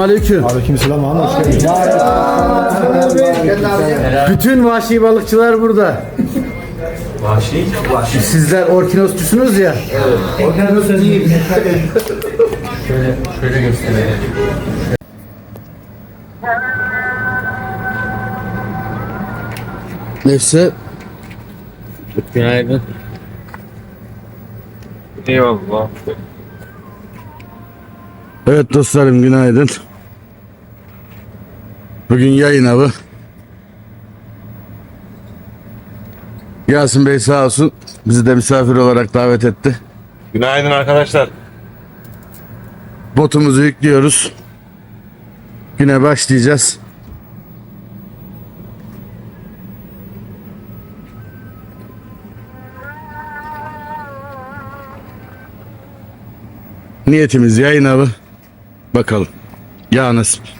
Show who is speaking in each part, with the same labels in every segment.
Speaker 1: Selamünaleyküm.
Speaker 2: Aleykümselam abi hoş geldin.
Speaker 1: Bütün vahşi balıkçılar burada.
Speaker 3: Vahşi. Vahşi.
Speaker 1: Sizler orkinosçusunuz ya.
Speaker 3: Şöyle, şöyle gösterelim.
Speaker 1: Neyse.
Speaker 3: Günaydın. Eyvallah.
Speaker 1: Evet dostlarım günaydın. Bugün yayın avı. Yasin Bey sağ olsun bizi de misafir olarak davet etti.
Speaker 4: Günaydın arkadaşlar.
Speaker 1: Botumuzu yüklüyoruz. Güne başlayacağız. Niyetimiz yayın avı. Bakalım. Ya nasip.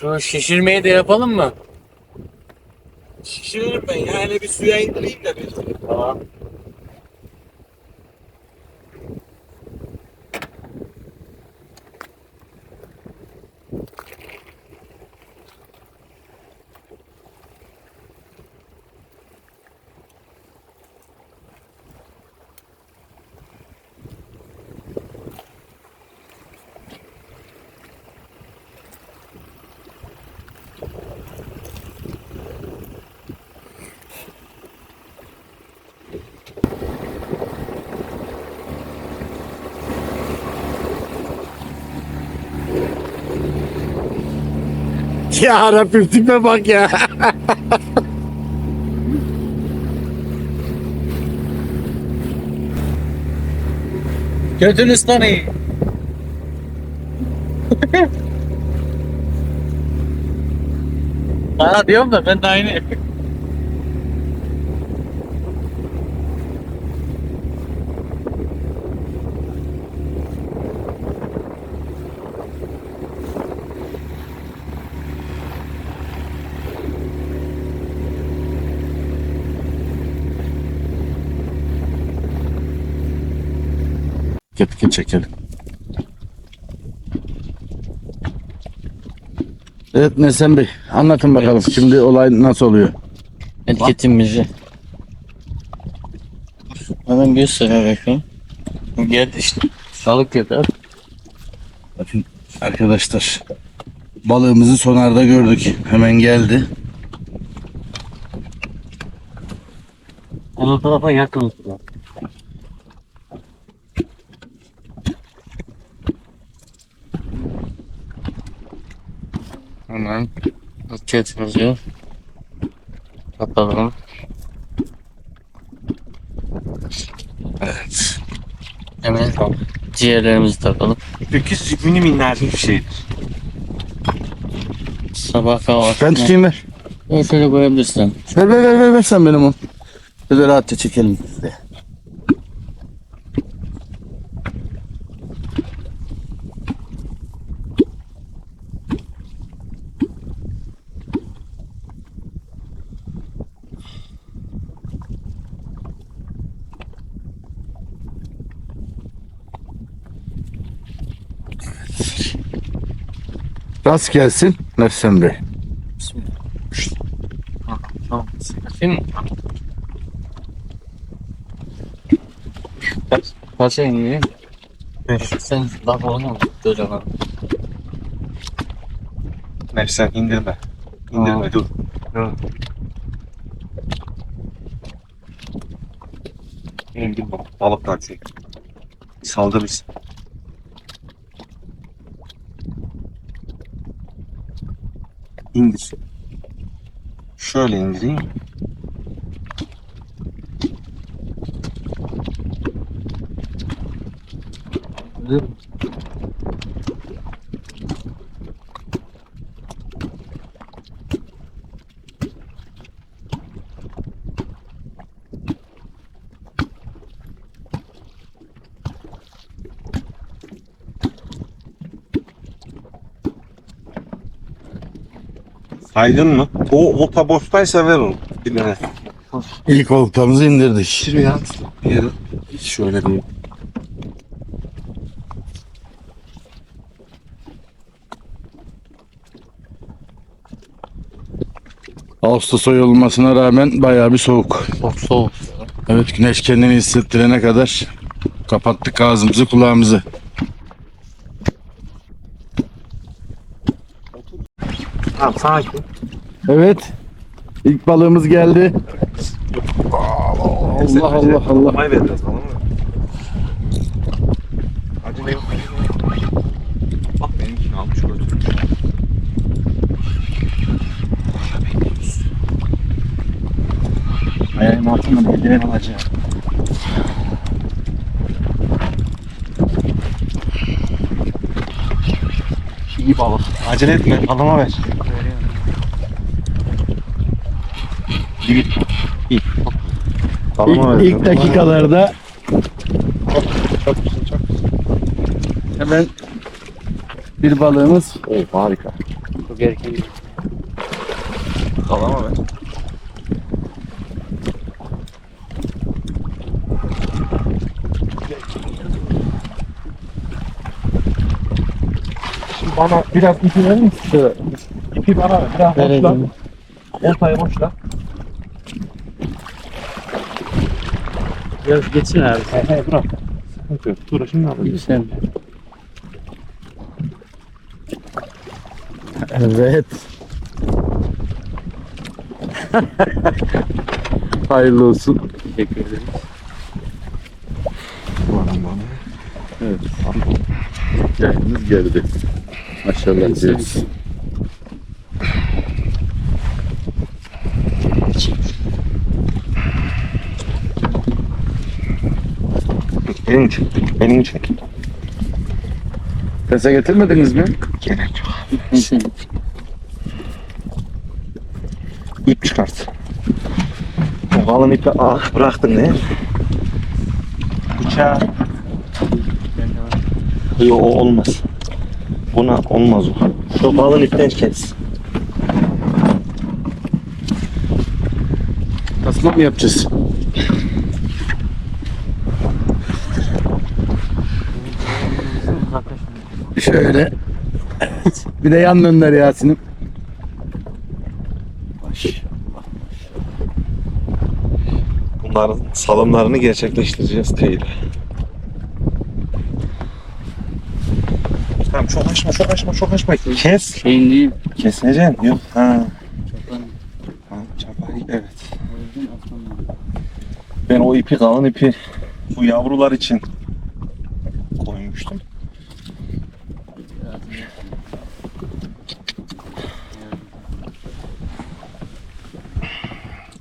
Speaker 3: Şu şişirmeyi de yapalım mı?
Speaker 4: Şişiririm ben yani bir suya indireyim de bir.
Speaker 3: Tamam.
Speaker 1: Ya Rabbim tipe bak ya.
Speaker 3: Götünüz tanıyın. Bana diyorum da ben de aynı.
Speaker 1: Gel çekelim. Evet Nesen Bey anlatın bakalım şimdi olay nasıl oluyor?
Speaker 3: Etiketimizi. Hemen göster bakayım. Geldi işte. Balık yeter.
Speaker 1: Bakın arkadaşlar balığımızı sonarda gördük hemen geldi.
Speaker 3: Onun tarafa yakın. Hemen etiketimizi kapatalım.
Speaker 1: Evet.
Speaker 3: Hemen ciğerlerimizi takalım.
Speaker 4: Öküz mini minnacık bir şeydir.
Speaker 3: Sabah kahvaltı.
Speaker 1: Ben tutayım ver.
Speaker 3: Şöyle koyabilirsin.
Speaker 1: Ver ver ver ver, ver sen benim onu. Böyle rahatça çekelim. Rast gelsin Nefsen Bey.
Speaker 3: Tamam. Bakayım mı? Kaça?
Speaker 4: Beş.
Speaker 3: Sen laf olma. Hocam.
Speaker 4: Neyse sen indirme. İndirme
Speaker 3: Aa.
Speaker 4: dur. İndirme. Balık taksi. Saldı biz. İndir. Şöyle indireyim. Saydın mı? O olta boştaysa ver onu. Bir tane.
Speaker 1: İlk oltamızı indirdik.
Speaker 4: Şuraya. Şöyle bir.
Speaker 1: Ağustos ayı olmasına rağmen bayağı bir soğuk.
Speaker 3: Çok soğuk.
Speaker 1: Evet güneş kendini hissettirene kadar kapattık ağzımızı kulağımızı.
Speaker 4: Tamam sakin.
Speaker 1: Evet. İlk balığımız geldi. Allah Allah Allah.
Speaker 4: May vereceğiz tamam mı? Acele yok. Bak benimkini almış götürmüş.
Speaker 3: Ayağım altından eldiven alacağım. İyi balık.
Speaker 4: Acele etme adama ver. Adama ver.
Speaker 1: İlk, ilk dakikalarda hemen bir balığımız
Speaker 4: Oh harika.
Speaker 3: Çok erken.
Speaker 4: Adama ver. Şimdi bana biraz ipi verir misin? Şöyle. İpi bana. Biraz boşla.
Speaker 3: Verelim.
Speaker 4: Boşla.
Speaker 3: Biraz geçsin abi.
Speaker 4: He he bırak. Sıkıntı yok. Dur şimdi ne yapayım?
Speaker 3: Sen.
Speaker 1: Evet. Hayırlı olsun.
Speaker 3: Teşekkür ederim.
Speaker 1: Evet. Yayınımız geldi. Maşallah diyoruz.
Speaker 4: Elini çek. Elini çek.
Speaker 1: Pese getirmediniz mi?
Speaker 4: Gerek yok. İp çıkart. O kalın ipi ah bıraktın ne? Bıçağı. Yok o olmaz. Buna olmaz o. Kalın ipten kes.
Speaker 1: Tasma mı yapacağız? Şöyle. Evet. Bir de yan dönder Yasin'im.
Speaker 4: Bunların salımlarını gerçekleştireceğiz kıyıda. Tamam çok açma çok açma çok açma. Kes.
Speaker 3: Şeyin değil.
Speaker 4: Keseceksin. Yok. Ha.
Speaker 3: Çapan.
Speaker 4: ha çapayı evet. Ben o ipi kalın ipi bu yavrular için koymuştum.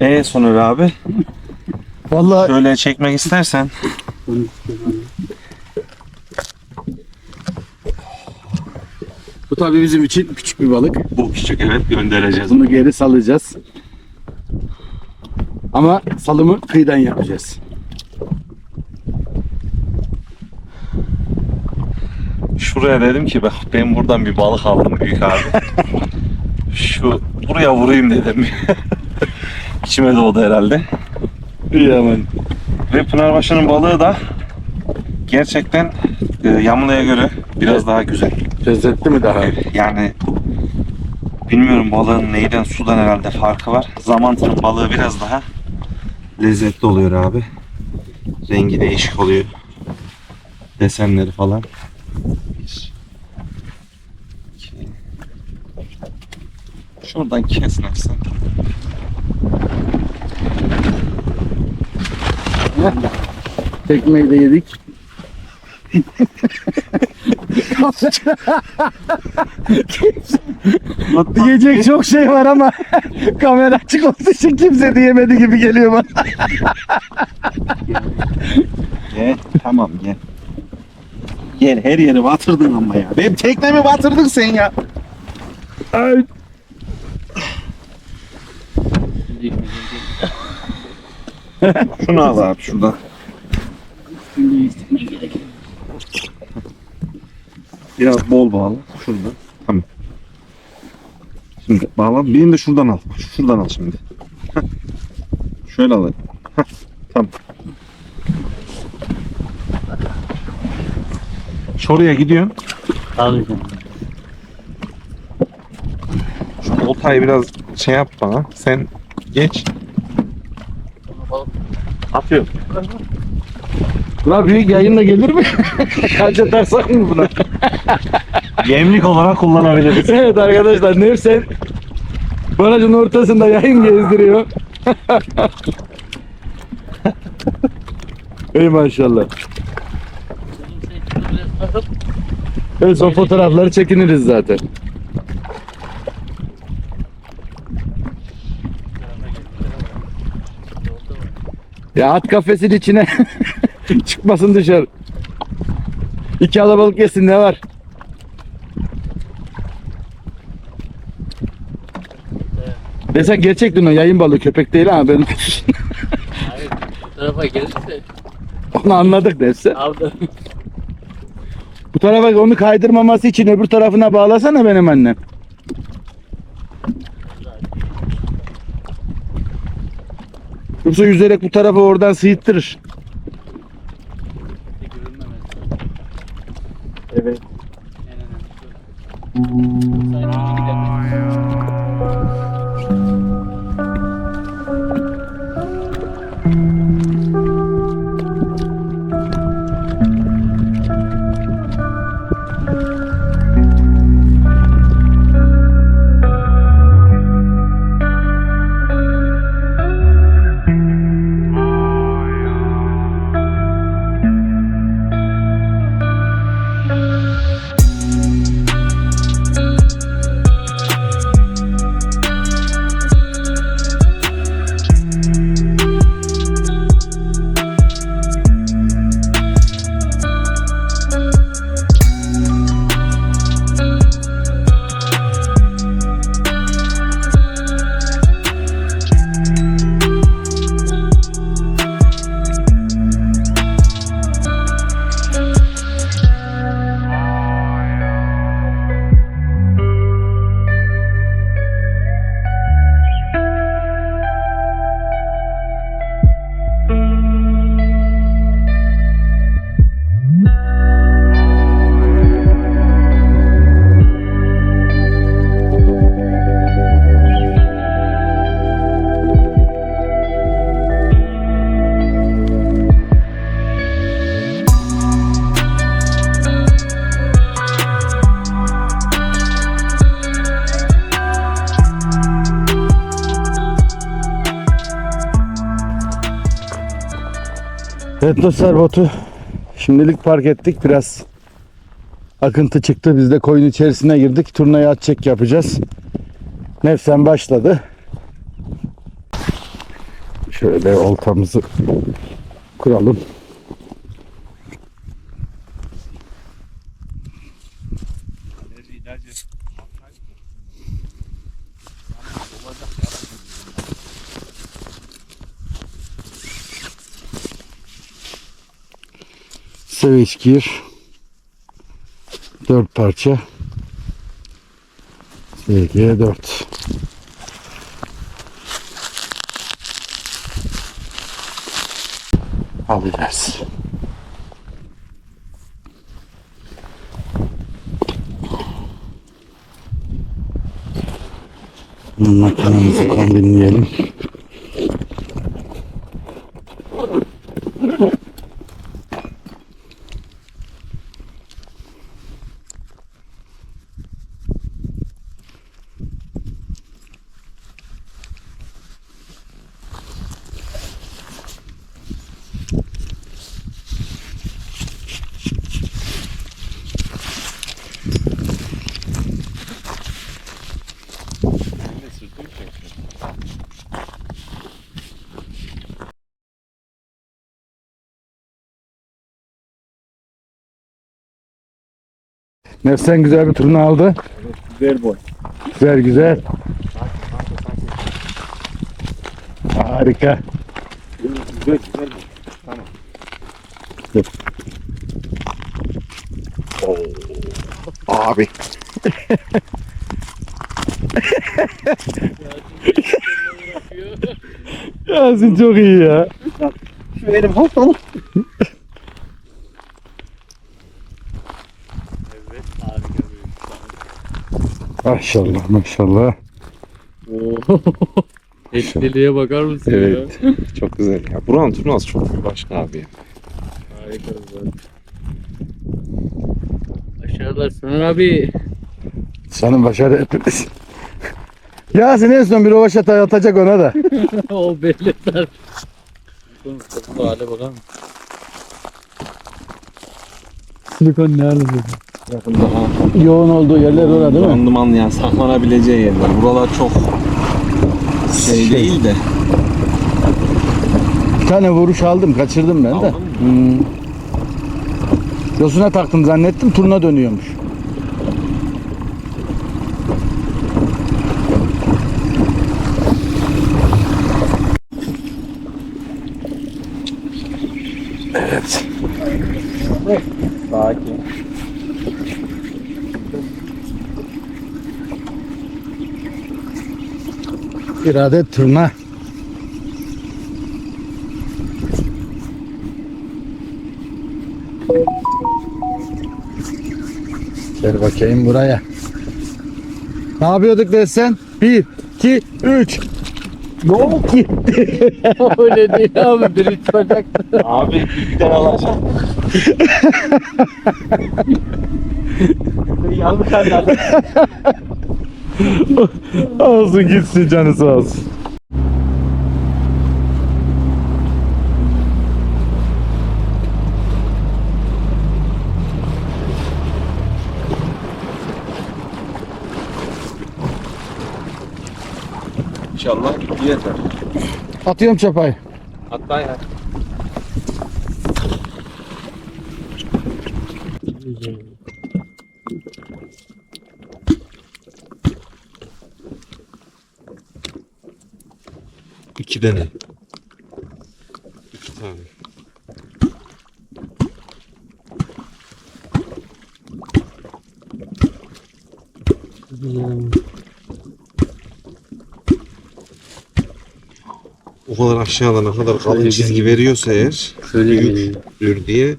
Speaker 4: E Soner abi
Speaker 1: Vallahi
Speaker 4: şöyle çekmek istersen
Speaker 1: bu tabii bizim için küçük bir balık.
Speaker 4: bu küçük evet göndereceğiz.
Speaker 1: Bunu geri salacağız. Ama salımı kıyıdan yapacağız.
Speaker 4: Şuraya dedim ki bak ben buradan bir balık aldım büyük abi. Şu buraya vurayım dedim. İçime doğdu herhalde.
Speaker 1: İyi aman.
Speaker 4: Ve Pınarbaşı'nın balığı da gerçekten e, Yamula'ya göre biraz daha güzel.
Speaker 1: Lezzetli mi daha?
Speaker 4: Yani bilmiyorum balığın neyden sudan herhalde farkı var. Zamantı'nın balığı biraz daha lezzetli oluyor abi. Rengi değişik oluyor. desenleri falan. Bir, iki. Şuradan kes nasıl?
Speaker 1: Tekmeyi de yedik. Diyecek çok şey var ama kamera açık olduğu için kimse diyemedi gibi geliyor bana.
Speaker 4: Gel tamam gel. Gel her yeri batırdın ama ya. Benim teknemi batırdın sen ya.
Speaker 1: Ay.
Speaker 4: Şunu al abi şuradan. Biraz bol bağla. Şuradan. Tamam. Şimdi bağla. Birini de şuradan al. Şuradan al şimdi. Heh. Şöyle alayım. Heh. Tamam. Şuraya gidiyorsun.
Speaker 3: Tabii canım.
Speaker 4: Şu oltayı biraz şey yap bana. Sen geç. Atıyorum.
Speaker 1: Ulan büyük yayınla gelir mi? Kaç atarsak mı buna?
Speaker 4: Yemlik olarak kullanabiliriz.
Speaker 1: evet arkadaşlar Nevsen barajın ortasında yayın gezdiriyor. Ey maşallah. Evet son fotoğrafları çekiniriz zaten. Ya at kafesin içine çıkmasın dışarı. İki alabalık yesin ne var? Desen gerçekten o yayın balığı köpek değil ha benim.
Speaker 3: Hayır. Bu tarafa gelirse
Speaker 1: Onu anladık derse.
Speaker 3: aldı.
Speaker 1: Bu tarafa onu kaydırmaması için öbür tarafına bağlasana benim annem. Yoksa yüzerek bu tarafı oradan sıyıttırır. Evet.
Speaker 3: En önemlisi. Sayın
Speaker 1: Evet botu şimdilik park ettik. Biraz akıntı çıktı. Biz de koyun içerisine girdik. Turnayı at çek yapacağız. Nefsen başladı. Şöyle oltamızı kuralım. Savage Gear 4 parça SG 4 alacağız. Makinemizi kombinleyelim. Nefsen güzel bir turunu aldı.
Speaker 4: Güzel boy.
Speaker 1: Güzel güzel. Harika.
Speaker 4: Güzel güzel. Tamam. Oo. Abi.
Speaker 1: Yasin çok iyi ya.
Speaker 4: Şu elim haftalı.
Speaker 3: Evet harika bir
Speaker 1: Maşallah maşallah.
Speaker 3: Etliliğe bakar mısın
Speaker 4: Evet. Çok güzel ya. Buranın turnuvası çok bir başka abi.
Speaker 3: ya? Harika bir Aşağıda Sinan abi.
Speaker 1: Canım başarı hepimiz. Yasin en son bir rovaşat atacak ona da.
Speaker 3: o belirler. Bu hale bakar mısın? Silikon ne halinde?
Speaker 4: Yakında ha.
Speaker 1: Yoğun olduğu yerler orada değil mi?
Speaker 4: Randıman yani saklanabileceği yerler. Buralar çok şey değil de.
Speaker 1: Bir tane vuruş aldım kaçırdım ben de.
Speaker 4: Aldın mı?
Speaker 1: Hmm. Yosuna taktım zannettim turuna dönüyormuş. Bir adet turna. Gel bakayım buraya. Ne yapıyorduk desen? Bir, iki, üç. Yok gitti.
Speaker 3: Öyle değil abi. Biri çıkacaktı.
Speaker 4: Abi tane alacağım. Yanlış anladım.
Speaker 1: Olsun gitsin canı sağ olsun.
Speaker 4: İnşallah yeter.
Speaker 1: Atıyorum çapayı.
Speaker 4: Hatta ya. İki tane. İki tane. O kadar aşağıda ne kadar kalın çizgi veriyorsa eğer
Speaker 3: Şöyle
Speaker 4: büyüktür diye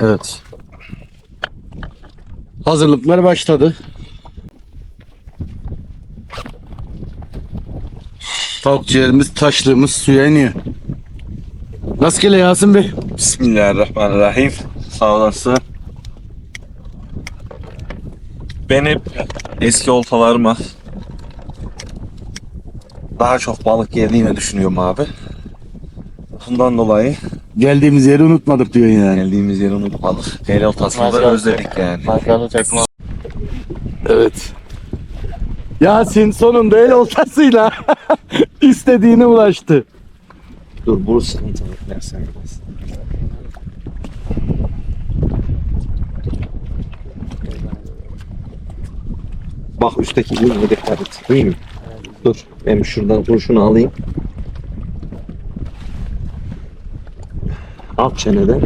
Speaker 1: Evet. Hazırlıklar başladı. Tavuk ciğerimiz, taşlığımız suya iniyor. Rastgele Yasin Bey.
Speaker 4: Bismillahirrahmanirrahim. Sağ olasın. Ben hep eski oltalarıma daha çok balık yediğimi düşünüyorum abi. Bundan dolayı
Speaker 1: Geldiğimiz yeri unutmadık diyor yani.
Speaker 4: geldiğimiz yeri unutmadık. Da
Speaker 3: Maşallah.
Speaker 4: özledik yani.
Speaker 3: Maşallah çakma.
Speaker 1: Evet. Yasin sonunda el oltasıyla istediğine ulaştı.
Speaker 4: Dur bu sıkıntı. Versen biraz. Bak üstteki ürüne dikkat et. Değil mi? Dur. Ben şuradan kurşunu alayım. Alt çeneden.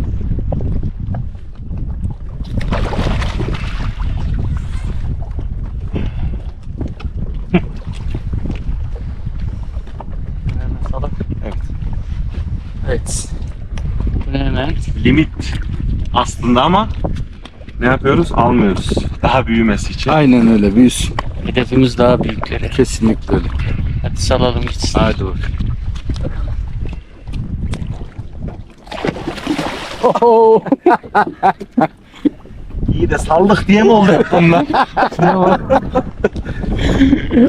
Speaker 3: Salak.
Speaker 4: Evet.
Speaker 3: Evet. Bu ne hemen?
Speaker 4: Limit aslında ama ne yapıyoruz? Almıyoruz. Daha büyümesi için.
Speaker 1: Aynen öyle büyüsün.
Speaker 3: Hedefimiz daha büyükleri.
Speaker 1: Kesinlikle öyle.
Speaker 3: Hadi salalım gitsin.
Speaker 1: Hadi bak.
Speaker 4: İyi de saldık diye mi oldu bunlar?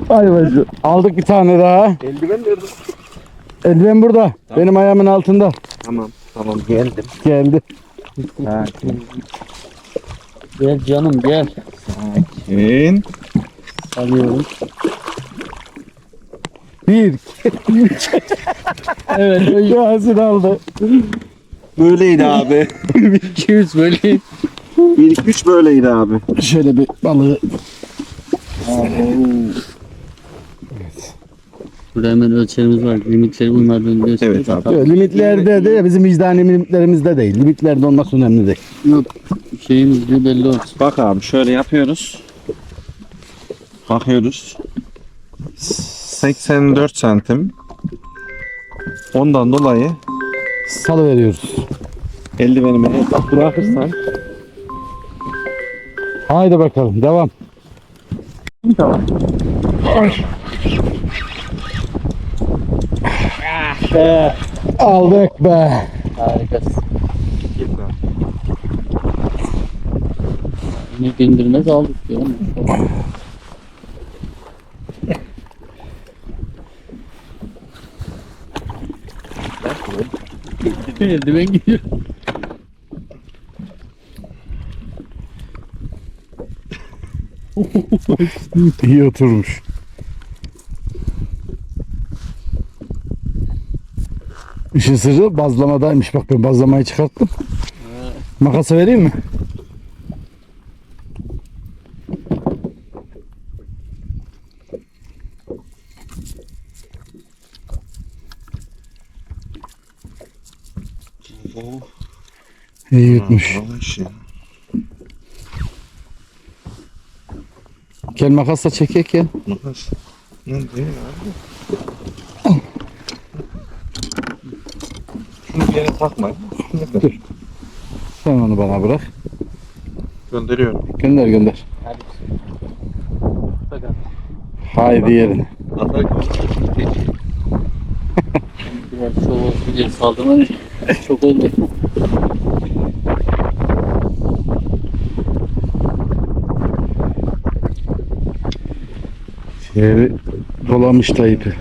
Speaker 1: Ay bacı. Aldık bir tane daha.
Speaker 4: Eldiven nerede?
Speaker 1: Eldiven burada. Benim ayağımın altında.
Speaker 4: Tamam. Tamam geldim.
Speaker 1: Geldi.
Speaker 3: Gel canım gel.
Speaker 4: Sakin. İn.
Speaker 3: Alıyorum.
Speaker 1: Bir.
Speaker 3: Evet.
Speaker 1: Yasin aldı.
Speaker 4: Böyleydi abi.
Speaker 3: 200 böyle.
Speaker 4: 1 2 3 böyleydi abi.
Speaker 1: Şöyle bir balığı
Speaker 3: Burada hemen ölçerimiz var. Limitleri uymadığını gösteriyor.
Speaker 4: Evet abi.
Speaker 3: Bakalım.
Speaker 1: limitlerde de bizim vicdani limitlerimizde değil. Limitlerde olması önemli değil.
Speaker 3: Yok. Şeyimiz diyor belli olsun.
Speaker 4: Bak abi şöyle yapıyoruz. Bakıyoruz. 84 santim. Ondan dolayı
Speaker 1: Salı veriyoruz.
Speaker 4: Eldivenimi hesap bırakırsan
Speaker 1: Haydi bakalım devam. Be, aldık be.
Speaker 3: Harikasın. Yine bindirmez aldık diyor ama. Eldiven gidiyor.
Speaker 1: İyi oturmuş. İşin sırrı bazlamadaymış. Bak ben bazlamayı çıkarttım. Makası vereyim mi? İyi yutmuş. Gel makasla çekek ya.
Speaker 4: Makas. Ne diyor abi? Şunu bir yere takma.
Speaker 1: Dur. Sen onu bana bırak.
Speaker 4: Gönderiyorum.
Speaker 1: Gönder gönder.
Speaker 3: Hadi.
Speaker 1: Haydi yerine.
Speaker 3: Biraz saldım ama çok oldu.
Speaker 1: Yeri dolamış da.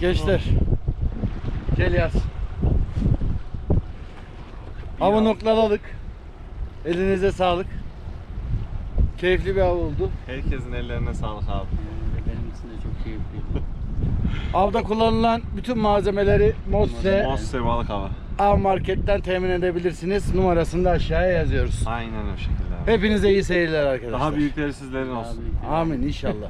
Speaker 1: Gençler. Gel yaz. Avı noktaladık. Elinize sağlık. Keyifli bir av oldu.
Speaker 4: Herkesin ellerine sağlık abi.
Speaker 3: Benim için de çok keyifliydi.
Speaker 1: Avda kullanılan bütün malzemeleri Mosse
Speaker 4: Mosse balık hava.
Speaker 1: Av Market'ten temin edebilirsiniz. Numarasını da aşağıya yazıyoruz.
Speaker 4: Aynen o şekilde abi.
Speaker 1: Hepinize iyi seyirler arkadaşlar.
Speaker 4: Daha büyükleri sizlerin olsun.
Speaker 1: Amin inşallah.